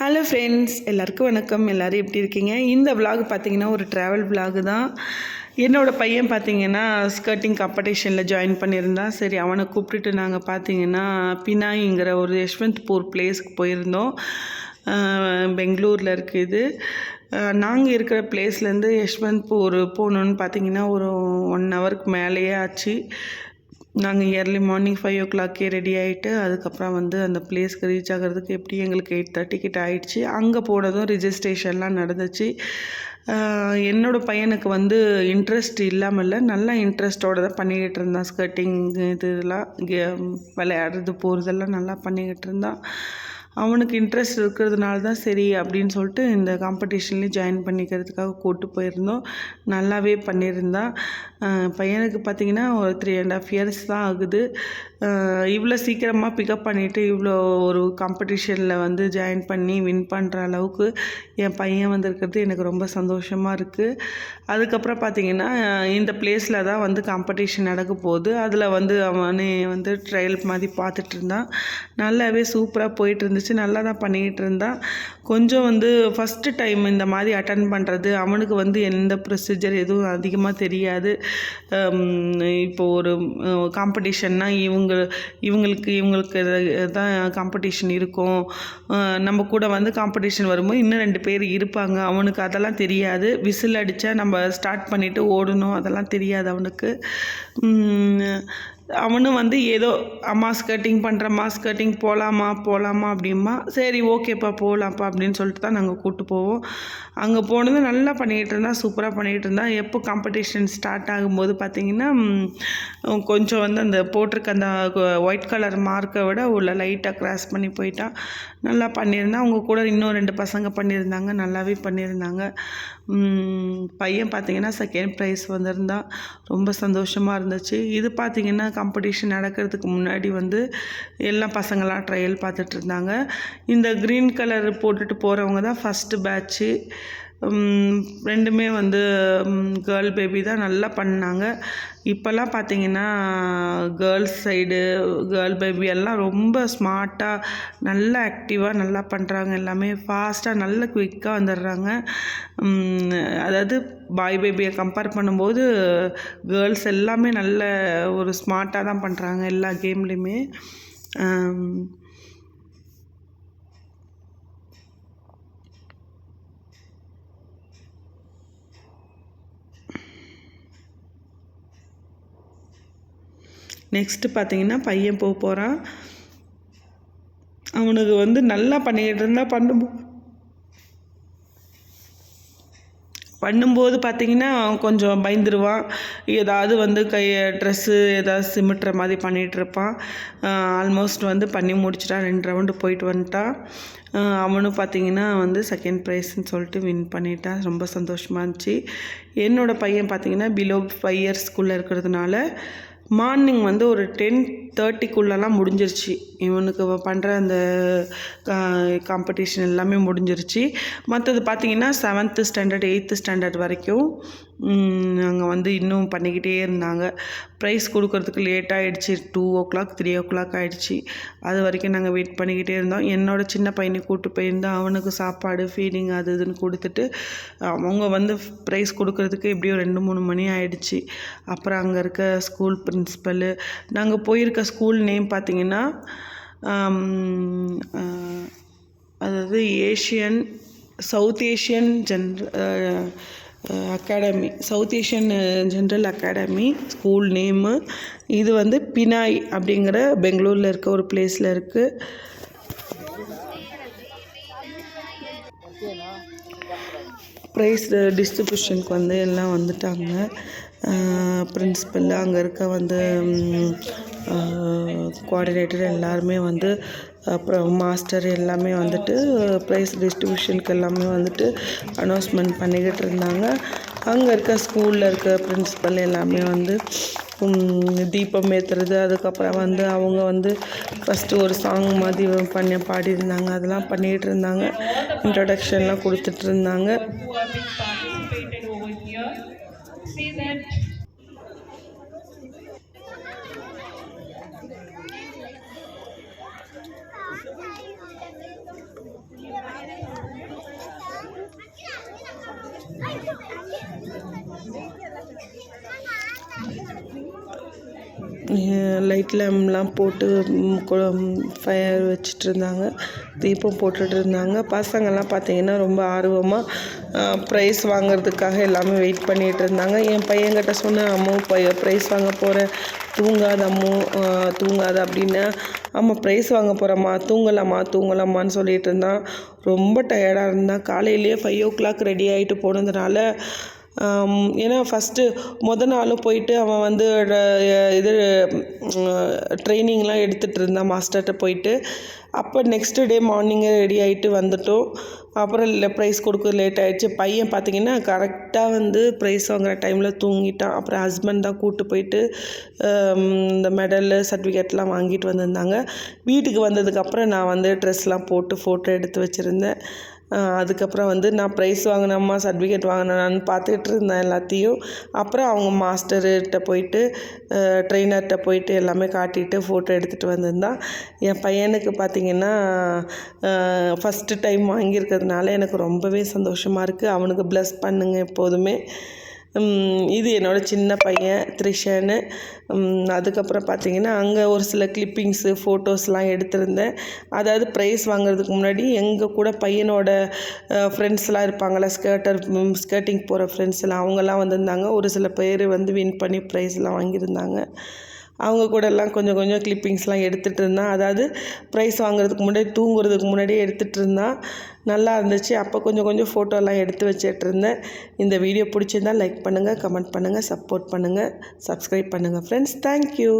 Hello friends எல்லாருக்கும் வணக்கம். எல்லோரும் எப்படி இருக்கீங்க? இந்த விலாக் பார்த்தீங்கன்னா ஒரு ட்ராவல் விலாகு தான். என்னோடய பையன் பார்த்தீங்கன்னா ஸ்கர்ட்டிங் காம்படிஷனில் ஜாயின் பண்ணியிருந்தான் சரி அவனை கூப்பிட்டுட்டு நாங்கள் பார்த்தீங்கன்னா பினாயிங்கிற ஒரு யஷ்வந்த்பூர் பிளேஸ்க்கு போயிருந்தோம். பெங்களூரில் இருக்குது நாங்கள் இருக்கிற பிளேஸ்லேருந்து யஷ்வந்த்பூர் போகணுன்னு பார்த்தீங்கன்னா ஒரு ஒன் ஹவருக்கு மேலேயே ஆச்சு. நாங்கள் இயர்லி மார்னிங் ஃபைவ் ஓ கிளாக்கே ரெடி ஆகிட்டு அதுக்கப்புறம் வந்து அந்த பிளேஸ்க்கு ரீச் ஆகிறதுக்கு எப்படி எங்களுக்கு எயிட் தேர்ட்டிக்கிட்ட ஆயிடுச்சு. அங்கே போனதும் ரிஜிஸ்ட்ரேஷன்லாம் நடந்துச்சு. என்னோடய பையனுக்கு வந்து இன்ட்ரெஸ்ட் இல்லாமல் இல்லை நல்லா இன்ட்ரெஸ்ட்டோடு தான் பண்ணிக்கிட்டு இருந்தான். ஸ்கர்ட்டிங் இதெல்லாம் கே- விளையாடுறது போகிறதெல்லாம் நல்லா பண்ணிக்கிட்டு இருந்தான். அவனுக்கு இன்ட்ரெஸ்ட் இருக்கிறதுனால தான் சரி அப்படின்னு சொல்லிட்டு இந்த காம்படிஷன்லேயும் ஜாயின் பண்ணிக்கிறதுக்காக கூட்டு போயிருந்தோம். நல்லாவே பண்ணியிருந்தான் பையனுக்கு பார்த்தீங்கன்னா ஒரு த்ரீ அண்ட் ஆஃப் இயர்ஸ் தான் ஆகுது. இவ்வளோ சீக்கிரமாக பிக்கப் பண்ணிவிட்டு இவ்வளோ ஒரு காம்படிஷனில் வந்து ஜாயின் பண்ணி வின் பண்ணுற அளவுக்கு என் பையன் வந்திருக்கிறது எனக்கு ரொம்ப சந்தோஷமாக இருக்குது அதுக்கப்புறம் பார்த்தீங்கன்னா இந்த பிளேஸில் தான் வந்து காம்படிஷன் நடக்க போகுது. அதில் வந்து அவனே வந்து ட்ரையல் மாதிரி பார்த்துட்டு இருந்தான். நல்லாவே சூப்பராக போயிட்டு இருந்துச்சு நல்லா தான் பண்ணிக்கிட்டு இருந்தான் கொஞ்சம் வந்து ஃபஸ்ட்டு டைம் இந்த மாதிரி அட்டன் பண்ணுறது அவனுக்கு வந்து எந்த ப்ரொசீஜர் எதுவும் அதிகமாக தெரியாது. இப்போ ஒரு காம்படிஷன்னா இவங்க இவங்களுக்கு இவங்களுக்கு தான் காம்படிஷன் இருக்கும். நம்ம கூட வந்து காம்படிஷன் வரும்போது இன்னும் ரெண்டு பேர் இருப்பாங்க. அவனுக்கு அதெல்லாம் தெரியாது. விசில் அடித்தா நம்ம ஸ்டார்ட் பண்ணிவிட்டு ஓடணும். அதெல்லாம் தெரியாது அவனுக்கு. அவனும் வந்து ஏதோ அம்மா ஸ்கர்ட்டிங் பண்ணுறம்மா ஸ்கர்ட்டிங் போகலாமா போகலாமா அப்படிம்பா. சரி ஓகேப்பா போகலாம்ப்பா அப்படின்னு சொல்லிட்டு தான் நாங்கள் கூப்பிட்டு போவோம். அங்கே போனது நல்லா பண்ணிகிட்டு இருந்தான் சூப்பராக பண்ணிகிட்டு இருந்தான் எப்போ காம்படிஷன் ஸ்டார்ட் ஆகும்போது பார்த்தீங்கன்னா கொஞ்சம் வந்து அந்த போட்டிருக்க அந்த ஒயிட் கலர் மார்க்கை விட உள்ள லைட்டாக கிராஸ் பண்ணி போயிட்டான் நல்லா பண்ணியிருந்தான் அவங்க கூட இன்னும் ரெண்டு பசங்க பண்ணியிருந்தாங்க. நல்லாவே பண்ணியிருந்தாங்க. பையன் பார்த்தீங்கன்னா செகண்ட் ப்ரைஸ் வந்திருந்தான் ரொம்ப சந்தோஷமாக இருந்துச்சு. இது பார்த்திங்கன்னா காம்படிஷன் நடக்கிறதுக்கு முன்னாடி வந்து எல்லா பசங்களாம் ட்ரையல் பார்த்துட்டு இருந்தாங்க. இந்த க்ரீன் கலர் போட்டுட்டு போகிறவங்க தான் ஃபஸ்ட்டு பேட்ச்சு ரெண்டுமே வந்து கேர்ள் பேபி தான் நல்லா பண்ணாங்க. இப்போல்லாம் பார்த்தீங்கன்னா கேர்ள்ஸ் சைடு கேர்ள் பேபி எல்லாம் ரொம்ப ஸ்மார்ட்டாக நல்லா ஆக்டிவாக நல்லா பண்ணுறாங்க எல்லாமே ஃபாஸ்ட்டாக நல்ல குயிக்காக வந்துடுறாங்க. அதாவது பாய் பேபியை கம்பேர் பண்ணும்போது கேர்ள்ஸ் எல்லாமே நல்ல ஒரு ஸ்மார்ட்டாக தான் பண்ணுறாங்க எல்லா கேம்லேயுமே நெக்ஸ்ட்டு பார்த்தீங்கன்னா பையன் போக போகிறான் அவனுக்கு வந்து நல்லா பண்ணிக்கிட்டு இருந்தால் பண்ணும். பண்ணும்போது பார்த்தீங்கன்னா அவன் கொஞ்சம் பயந்துருவான். ஏதாவது வந்து கை ட்ரெஸ்ஸு ஏதாவது சிமிட்டுற மாதிரி பண்ணிகிட்ருப்பான் ஆல்மோஸ்ட் வந்து பண்ணி முடிச்சிட்டான் ரெண்டு ரவுண்டு போயிட்டு வந்துட்டான் அவனும் பார்த்தீங்கன்னா வந்து செகண்ட் ப்ரைஸ்ன்னு சொல்லிட்டு வின் பண்ணிட்டான் ரொம்ப சந்தோஷமாக இருந்துச்சு. என்னோட பையன் பார்த்தீங்கன்னா பிலோ ஃபைவ் இயர்ஸ்குள்ளே இருக்கிறதுனால மார்னிங் வந்து ஒரு டென் தேர்ட்டிக்குள்ளெல்லாம் முடிஞ்சிருச்சு. இவனுக்கு பண்ணுற அந்த காம்படிஷன் எல்லாமே முடிஞ்சிருச்சு. மற்றது பார்த்திங்கன்னா செவன்த்து ஸ்டாண்டர்ட் எயித்து ஸ்டாண்டர்ட் வரைக்கும் அங்கே வந்து இன்னும் பண்ணிக்கிட்டே இருந்தாங்க. ப்ரைஸ் கொடுக்கறதுக்கு late two o'clock three o'clock ஆகிடுச்சு அது வரைக்கும் நாங்கள் வெயிட் பண்ணிக்கிட்டே இருந்தோம். என்னோடய சின்ன பையனை கூப்பிட்டு போயிருந்தோம் அவனுக்கு சாப்பாடு ஃபீடிங் அது இதுன்னு கொடுத்துட்டு அவங்க வந்து ப்ரைஸ் கொடுக்கறதுக்கு எப்படியும் ரெண்டு மூணு மணி ஆகிடுச்சி அப்புறம் அங்கே இருக்க ஸ்கூல் பிரின்ஸிபலு நாங்கள் போயிருக்க ஸ்கூல் நேம் பார்த்தீங்கன்னா அதாவது Asian South Asian general academy South Asian general academy school name இது வந்து பினாய் அப்படிங்கிற பெங்களூரில் இருக்க ஒரு பிளேஸில் இருக்குது ப்ரைஸ் டிஸ்ட்ரிபியூஷனுக்கு வந்து எல்லாம் வந்துட்டாங்க. பிரின்ஸிபல் அங்கே இருக்க வந்து கோஆர்டினேட்டர் எல்லாருமே வந்து அப்புறம் மாஸ்டர் எல்லாமே வந்துட்டு ப்ரைஸ் டிஸ்ட்ரிபியூஷனுக்கு எல்லாமே வந்துட்டு அனௌன்ஸ்மெண்ட் பண்ணிக்கிட்டு இருந்தாங்க. அங்கே இருக்க ஸ்கூலில் இருக்க பிரின்ஸிபல் எல்லாமே வந்து தீபம் ஏற்றுறது அதுக்கப்புறம் வந்து அவங்க வந்து ஃபஸ்ட்டு ஒரு சாங் மாதிரி பண்ணி பாடியிருந்தாங்க. அதெல்லாம் பண்ணிகிட்டு இருந்தாங்க. இன்ட்ரடக்ஷன்லாம் கொடுத்துட்டு லைட் லேம்ப்லாம் போட்டு ஃபயர் வச்சுட்டு இருந்தாங்க தீபம் போட்டுட்டு இருந்தாங்க பசங்கள்லாம் பார்த்திங்கன்னா ரொம்ப ஆர்வமாக ப்ரைஸ் வாங்கிறதுக்காக எல்லாமே வெயிட் பண்ணிகிட்டு இருந்தாங்க என் பையன்கிட்ட சொன்னேன் அம்மா பை ப்ரைஸ் வாங்க போகிறேன் தூங்காத அம்மோ தூங்காத அப்படின்னா. ஆமாம் ப்ரைஸ் வாங்க போகிறோம்மா தூங்கலாமா தூங்கலாமான்னு சொல்லிட்டு இருந்தான். ரொம்ப டயர்டாக இருந்தான். காலையிலேயே ஃபைவ் ஓ கிளாக் ரெடி ஆகிட்டு போனதுனால ஏன்னா ஃபஸ்ட்டு மொதல் நாளும் போயிட்டு அவன் வந்து இது ட்ரைனிங்லாம் எடுத்துகிட்டு இருந்தான் மாஸ்டர்கிட்ட போயிட்டு. அப்போ நெக்ஸ்ட்டு டே மார்னிங்கே ரெடி ஆகிட்டு வந்துட்டோம். அப்புறம் இல்லை ப்ரைஸ் கொடுக்க லேட் ஆகிடுச்சு பையன் பார்த்தீங்கன்னா கரெக்டாக வந்து ப்ரைஸ் வாங்குற டைமில் தூங்கிட்டான். அப்புறம் ஹஸ்பண்ட் தான் கூப்பிட்டு போயிட்டு இந்த மெடலு சர்டிஃபிகேட்லாம் வாங்கிட்டு வந்திருந்தாங்க. வீட்டுக்கு வந்ததுக்கப்புறம் நான் வந்து ட்ரெஸ்லாம் போட்டு ஃபோட்டோ எடுத்து வச்சுருந்தேன். அதுக்கப்புறம் வந்து நான் ப்ரைஸ் வாங்கினம்மா சர்டிஃபிகேட் வாங்கினான்னு பார்த்துக்கிட்டு இருந்தேன் எல்லாத்தையும். அப்புறம் அவங்க மாஸ்டர்கிட்ட போயிட்டு ட்ரெயினர்கிட்ட போயிட்டு எல்லாமே காட்டிட்டு ஃபோட்டோ எடுத்துகிட்டு வந்திருந்தான். என் பையனுக்கு பார்த்திங்கன்னா ஃபஸ்ட்டு டைம் வாங்கியிருக்கிறதுனால எனக்கு ரொம்பவே சந்தோஷமாக இருக்குது அவனுக்கு ப்ளஸ் பண்ணுங்க எப்போதுமே. இது என்னோடய சின்ன பையன் த்ரிஷன்னு. அதுக்கப்புறம் பார்த்தீங்கன்னா அங்கே ஒரு சில கிளிப்பிங்ஸு ஃபோட்டோஸ்லாம் எடுத்திருந்தேன். அதாவது ப்ரைஸ் வாங்குறதுக்கு முன்னாடி எங்கள் கூட பையனோட ஃப்ரெண்ட்ஸ்லாம் இருப்பாங்களா ஸ்கேட்டர் ஸ்கேட்டிங் போகிற ஃப்ரெண்ட்ஸ்லாம் அவங்கெல்லாம் வந்திருந்தாங்க. ஒரு சில பேர் வந்து வின் பண்ணி ப்ரைஸ்லாம் வாங்கியிருந்தாங்க. அவங்க கூட எல்லாம் கொஞ்சம் கொஞ்சம் கிளிப்பிங்ஸ்லாம் எடுத்துகிட்டு இருந்தான் அதாவது ப்ரைஸ் வாங்குறதுக்கு முன்னாடி தூங்குறதுக்கு முன்னாடியே எடுத்துகிட்டு இருந்தான் நல்லா இருந்துச்சு. அப்போ கொஞ்சம் கொஞ்சம் ஃபோட்டோலாம் எடுத்து வச்சிட்டு இருந்தேன். இந்த வீடியோ பிடிச்சிருந்தா லைக் பண்ணுங்கள் கமெண்ட் பண்ணுங்கள் சப்போர்ட் பண்ணுங்கள் சப்ஸ்கிரைப் பண்ணுங்கள் ஃப்ரெண்ட்ஸ் தேங்க்யூ